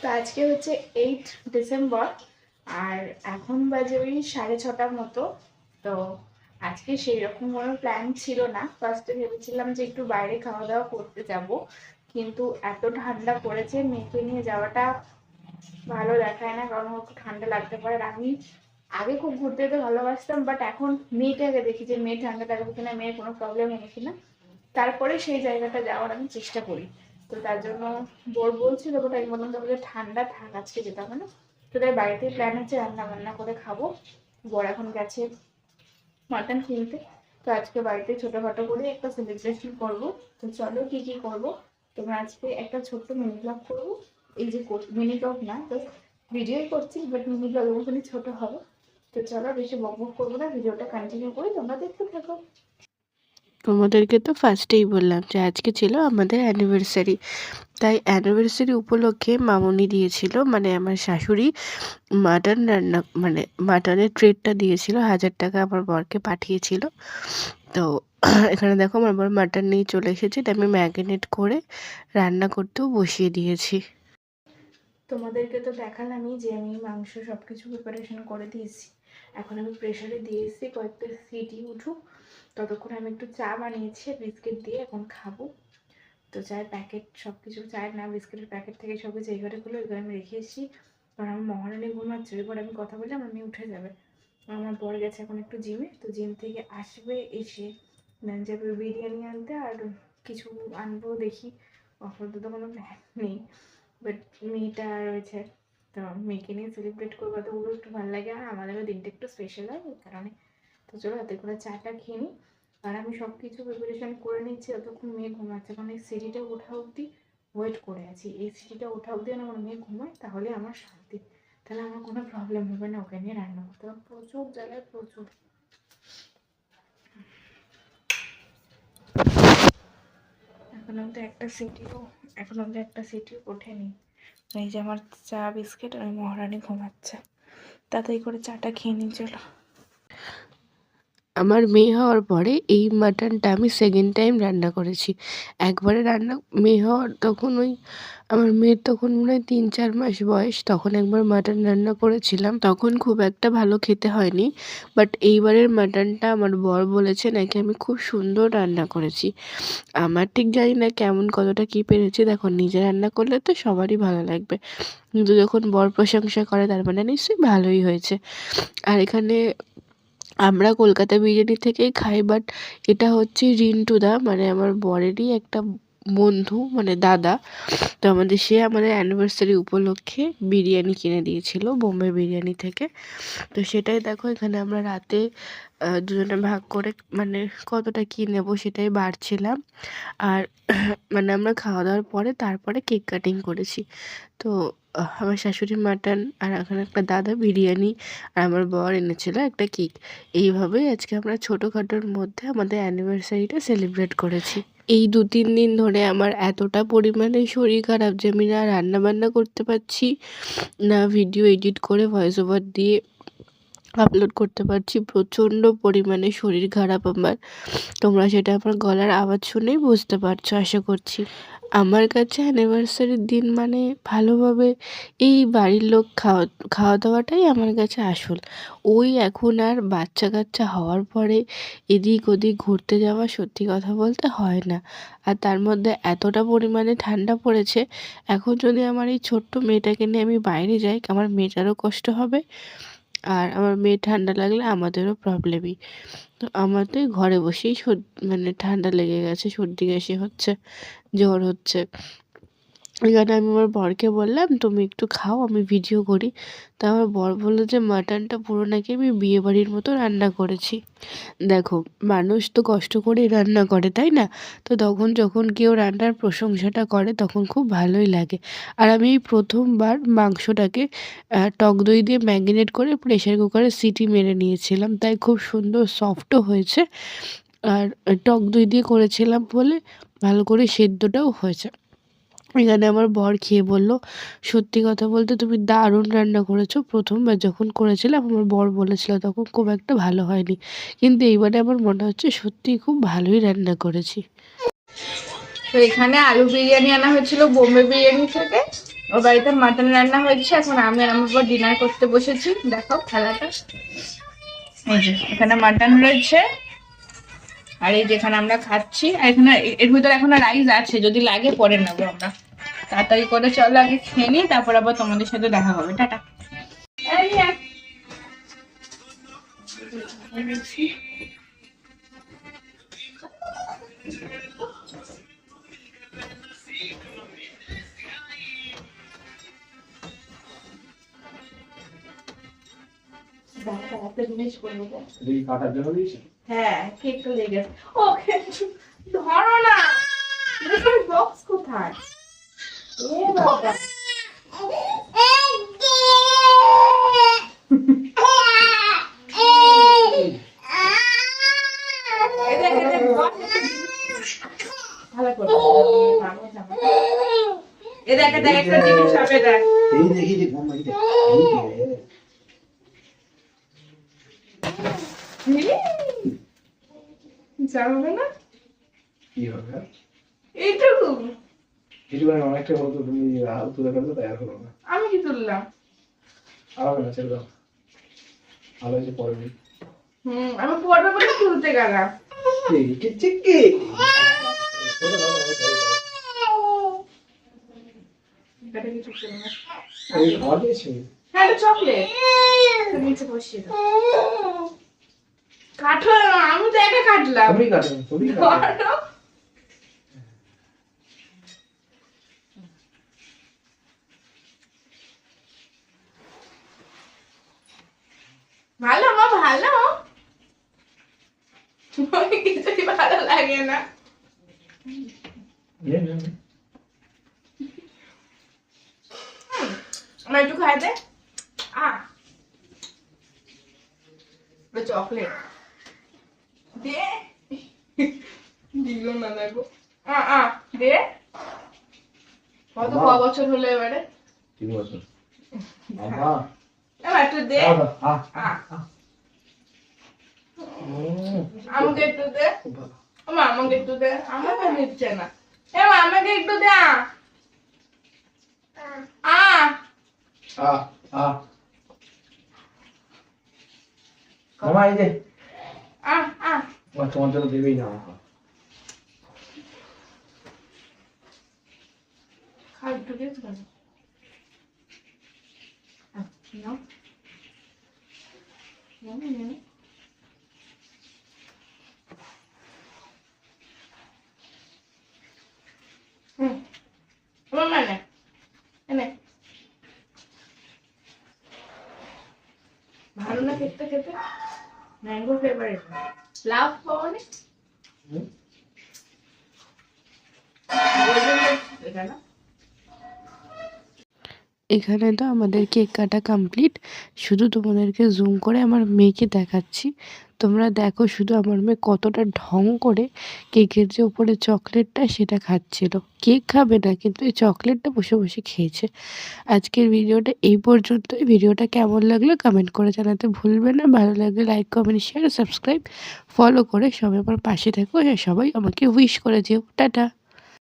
তো আজকে হচ্ছে এইট ডিসেম্বর আর এখন বাজে ওই সাড়ে ছটার মতো। তো আজকে সেই রকম কোনো প্ল্যান ছিল না। ফার্স্টে ভেবেছিলাম যে একটু বাইরে খাওয়া দাওয়া করতে যাব, কিন্তু এত ঠান্ডা পড়েছে, মেয়েকে নিয়ে যাওয়াটা ভালো দেখায় না, কারণ খুব ঠান্ডা লাগতে পারে। আমি আগে খুব ঘুরতে যেতে ভালোবাসতাম বাট এখন মেয়েটাকে দেখি যে মেয়ে ঠান্ডা লাগবে কিনা, মেয়ের কোনো প্রবলেম হবে কিনা, তারপরে সেই জায়গাটা যাওয়ার আমি চেষ্টা করি। তো তার জন্য বোর বলছিল বাট আমি বললাম তবে ঠান্ডা থাক আজকে যেতে হবে না। তো তাই বাড়িতে প্ল্যান হচ্ছে রান্না বান্না করে খাব। বর এখন গেছে মাটন কিনতে। তো আজকে বাড়িতে ছোটোখাটো করে একটা সেলিব্রেশন করব। তো চলো কি কি করব? তোমরা আজকে একটা ছোট্ট মিনি ব্লগ করব। এই যে মিনি ব্লগ না, তো ভিডিওই করছি বাট মিনি ব্লগ মতনই ছোটো হবে। তো চলো বেশি বক বক করব না ভিডিওটা কন্টিনিউ করি, তোমরা দেখতে থাকো। তোমাদেরকে তো ফার্স্টেই বললাম যে আজকে ছিল আমাদের অ্যানিভার্সারি তাই অ্যানিভার্সারি উপলক্ষে মামনি দিয়েছিল মানে আমার শাশুড়ি মাটন রান্না মানে মাটনের ট্রিটটা দিয়েছিল, হাজার টাকা আমার বরকে পাঠিয়েছিল। তো এখানে দেখো আমার বর মাটন নিয়ে চলে এসেছে, এটা আমি ম্যাগনেট করে রান্না করতেও বসিয়ে দিয়েছি। তোমাদেরকে তো দেখালামই যে আমি মাংস সব কিছু প্রিপারেশন করে দিয়েছি। এখন আমি প্রেশারে দিয়েছি কয়েকটা সিটি উঠুক। ততক্ষণ আমি একটু চা বানিয়েছি বিস্কিট দিয়ে এখন খাব। তো চায়ের প্যাকেট সব কিছু চায়ের না, বিস্কিটের প্যাকেট থেকে সব কিছু এই ঘরে খুলে ওই ঘরে আমি রেখে এসেছি। কারণ আমার মহারানী ঘুমাচ্ছে, ওই ঘরে আমি কথা বললাম আমি উঠে যাবে। আমার বর গেছে এখন একটু জিমে, তো জিম থেকে আসবে এসে। যাবে বিরিয়ানি আনতে আর কিছু আনব দেখি। আপাতত তো কোনো নেই। বাট মেয়েটা রয়েছে। তো মেয়েকে নিয়ে সেলিব্রেট করব তো ওগুলো একটু ভালো লাগে। আর আমাদেরও দিনটা একটু স্পেশাল হয় এই কারণে। তো চলো হাতে করে চাটা খেয়ে নিই। আর আমি সব কিছু প্রিপারেশন করে নিচ্ছি। যতক্ষণ মেয়ে ঘুমাচ্ছে, কারণ এই সিটিটা ওঠা অবধি ওয়েট করে আছি। এই সিটিটা ওঠা অবধি আমার মেয়ে ঘুমায়, তাহলে আমার শান্তি। তাহলে আমার কোনো প্রবলেম হবে না, ওকে নিয়ে রান্না করতে হবে। প্রচুর জায়গায় প্রচুর। এখন অব্দি একটা সিটিও এখন অব্দি একটা সিটিও ওঠেনি। এই যে আমার চা বিস্কিট আর মহারানি ঘুমাচ্ছে। তাড়াতাড়ি করে চাটা খেয়ে নিয়ে চলো। আমার মেয়ে হওয়ার পরে এই মাটনটা আমি সেকেন্ড টাইম রান্না করেছি। একবারে রান্না, মেয়ে হওয়ার তখন ওই, আমার মেয়ের তখন মনে হয় তিন চার মাস বয়স, তখন একবার মাটন রান্না করেছিলাম। তখন খুব একটা ভালো খেতে হয়নি বাট এইবারের মাটনটা আমার বর বলেছে নাকি আমি খুব সুন্দর রান্না করেছি। আমার ঠিক জানি না কেমন, কতটা কী পেরেছি, দেখো নিজে রান্না করলে তো সবারই ভালো লাগবে। কিন্তু যখন বর প্রশংসা করে তার মানে নিশ্চয়ই ভালোই হয়েছে। আর এখানে আমরা কলকাতা বিরিয়ানি থেকেই খাই বাট এটা হচ্ছে রিন্টুদা মানে আমার বরেরই একটা বন্ধু মানে দাদা। তো আমাদের সে আমাদের অ্যানিভার্সারি উপলক্ষে বিরিয়ানি কিনে দিয়েছিল, বোম্বে বিরিয়ানি থেকে। তো সেটাই দেখো, এখানে আমরা রাতে দুজনে ভাগ করে মানে কতটা কী নেব সেটাই বাড়ছিলাম। আর মানে আমরা খাওয়া দাওয়ার পরে তারপরে কেক কাটিং করেছি। তো আমার শাশুড়ি মাটন আর এখানে একটা দাদা বিরিয়ানি আর আমার বর এনেছিল একটা কেক। এইভাবেই আজকে আমরা ছোটোখাটোর মধ্যে আমাদের অ্যানিভার্সারিটা সেলিব্রেট করেছি। এই দু তিন দিন ধরে আমার এতটা পরিমাণে শরীর খারাপ যে আমি না রান্না বান্না করতে পারছি, না ভিডিও এডিট করে ভয়েস ওভার দিয়ে আপলোড করতে পারছি। প্রচণ্ড পরিমাণে শরীর খারাপ আমার। তোমরা সেটা আমার গলার আওয়াজ শুনেই বুঝতে পারছ, আশা করছি। আমার কাছে অ্যানিভার্সারির দিন মানে ভালোভাবে এই বাড়ির লোক খাওয়া খাওয়া দাওয়াটাই আমার কাছে আসল। ওই এখন আর বাচ্চা কাচ্চা হওয়ার পরে এদিক ওদিক ঘুরতে যাওয়া সত্যি কথা বলতে হয় না। আর তার মধ্যে এতটা পরিমাণে ঠান্ডা পড়েছে, এখন যদি আমার এই ছোট্ট মেয়েটাকে নিয়ে আমি বাইরে যাই, আমার মেয়েটারও কষ্ট হবে। আর আমার মেয়ে ঠান্ডা লাগলে আমাদেরও প্রবলেমই। তো আমার তো ঘরে বসেই মানে ঠান্ডা লেগে গেছে, সর্দি কাশি হচ্ছে, জ্বর হচ্ছে। এখানে আমি আমার বরকে বললাম, তুমি একটু খাও, আমি ভিডিও করি। তা আমার বর বলল যে, মাটনটা পুরো নাকি আমি বিয়েবাড়ির মতো রান্না করেছি। দেখো, মানুষ তো কষ্ট করেই রান্না করে, তাই না? তো তখন যখন কেউ রান্নার প্রশংসাটা করে, তখন খুব ভালোই লাগে। আর আমি প্রথমবার মাংসটাকে টক দই দিয়ে ম্যাগিনেট করে প্রেশার কুকারে সিটি মেরে নিয়েছিলাম। তাই খুব সুন্দর সফটও হয়েছে। আর টক দই দিয়ে করেছিলাম বলে ভালো করে সেদ্ধটাও হয়েছে। এখানে আমার বর খেয়ে বলল, সত্যি কথা বলতে তুমি দারুণ রান্না করেছ। প্রথমবার যখন করেছিলাম, আমার বর বলেছিল তখন খুব একটা ভালো হয়নি। কিন্তু এইবারে আমার মনে হচ্ছে সত্যি খুব ভালোই রান্না করেছি। তো এখানে আলু বিরিয়ানি আনা হয়েছিল, বোম্বে বিরিয়ানি থেকে। ওর বাড়িতে মাটন রান্না হয়েছে। এখন আমি আমার ডিনার করতে বসেছি। দেখো, খেলাটা। এখানে মাটন রয়েছে। আর এই যেখানে আমরা খাচ্ছি এখানে এর ভিতরে এখনও রাইস আছে, যদি লাগে পরে নেব আমরা। তাড়াতাড়ি করে চলো, আগে খেয়ে নিই, তারপর আবার তোমাদের সাথে দেখা হবে। টাটা। কাটার জন্য দিয়েছে? হ্যাঁ কেকটা লেগে গেছে। ও ধরো না। বক্স কোথায়? এ বাবা। এ দেখ, দেখ, একটা জিনিস হবে দেখ। এই যে না? কি হবে? এইটুকু। কিছু মানে অনেকটা মতো তুমি হাল তুলে ফেলতে তাই আর হলো না। আমি কি তুললাম? আর হবে না ছেড়ে দাও। ভালো হয়েছে পরে হুম আমি পড়বে বলে তুলতে গেলাম। চিকি চিকি এটা কিছু ছিল না এই খাওয়া দিয়েছি? হ্যাঁ চকলেট। নিচে বসিয়ে দাও। কাটো না, আমি তো একা কাটলাম। তুমি কাটো তুমি কাটো। ভালো মা ভালো। কিছুই ভালো লাগে না। আমার একটু খাই দে আ চকলেট দে। দিল না দেখো। আ আ দে। কত ক বছর হলো এবারে? তিন বছর। বাবা এবার একটু দে। আ। আমাকে একটু দে। আমা আমাকে একটু দে। আমাকে নিচ্ছে না। এ মা, আমাকে একটু দে আ। আ। আহ মামা এই যে। আ আ। তোমার জন্য দেবেই না ভালো না খেতে খেতে ম্যাঙ্গো ফেভারিট লাভ পাওনি হুম? এটা না এখানে তো আমাদের কেক কাটা কমপ্লিট শুধু তোমাদেরকে জুম করে আমার মেয়েকে দেখাচ্ছি। তোমরা দেখো শুধু আমার মেয়ে কতটা ঢং করে কেকের যে ওপরে চকলেটটা সেটা খাচ্ছিল। কেক খাবে না, কিন্তু এই চকলেটটা বসে বসে খেয়েছে। আজকের ভিডিওটা এই পর্যন্তই। ভিডিওটা কেমন লাগল কমেন্ট করে জানাতে ভুলবে না। ভালো লাগলে like comment share subscribe follow করে সবাই আমার পাশে থেকো। সবাই আমাকে উইশ করে দিও টাটা!